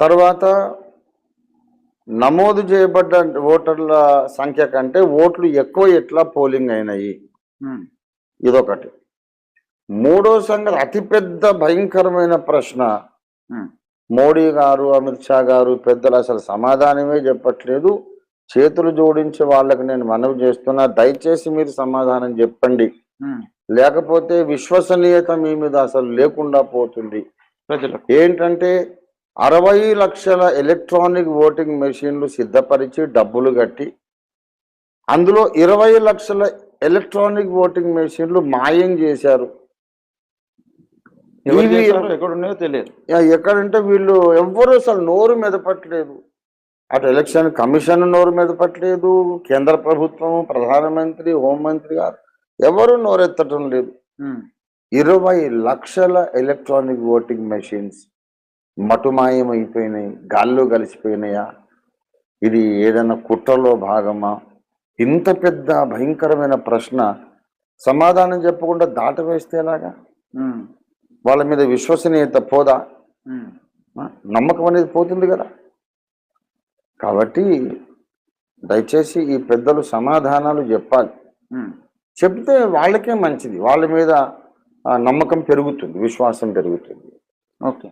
తర్వాత నమోదు చేయబడ్డ ఓటర్ల సంఖ్య కంటే ఓట్లు ఎక్కువ ఎట్లా పోలింగ్ అయినాయి? ఇదొకటి. మూడో సంగతి అతిపెద్ద భయంకరమైన ప్రశ్న. మోడీ గారు అమిత్ షా గారు పెద్దలు అసలు సమాధానమే చెప్పట్లేదు. చేతులు జోడించి వాళ్ళకి నేను మనవి చేస్తున్నా. దయచేసి మీరు సమాధానం చెప్పండి. లేకపోతే విశ్వసనీయత మీ మీద అసలు లేకుండా పోతుంది. ఏంటంటే అరవై లక్షల ఎలక్ట్రానిక్ ఓటింగ్ మెషిన్లు సిద్ధపరిచి డబ్బులు కట్టి అందులో ఇరవై లక్షల ఎలక్ట్రానిక్ ఓటింగ్ మెషిన్లు మాయం చేశారు. ఎవరు ఇవి- చేశారో ఎక్కడ ఉన్నాయో తెలియదు ఎక్కడంటే వీళ్ళు ఎవ్వరూ అసలు నోరు మెదపట్లేదు అటు ఎలక్షన్ కమిషన్ నోరు మెదపట్లేదు కేంద్ర ప్రభుత్వం ప్రధానమంత్రి హోంమంత్రి గారు ఎవరు నోరెత్తటం లేదు. ఇరవై లక్షల ఎలక్ట్రానిక్ ఓటింగ్ మెషిన్స్ మటుమాయం అయిపోయినాయి గాల్లో కలిసిపోయినాయా ఇది ఏదైనా కుట్రలో భాగమా? ఇంత పెద్ద భయంకరమైన ప్రశ్న సమాధానం చెప్పకుండా దాటవేస్తే ఎలాగా? వాళ్ళ మీద విశ్వసనీయత పోదా? నమ్మకం అనేది పోతుంది కదా. కాబట్టి దయచేసి ఈ పెద్దలు సమాధానాలు చెప్పాలి. చెప్తే వాళ్ళకే మంచిది. వాళ్ళ మీద నమ్మకం పెరుగుతుంది విశ్వాసం పెరుగుతుంది. ఓకే.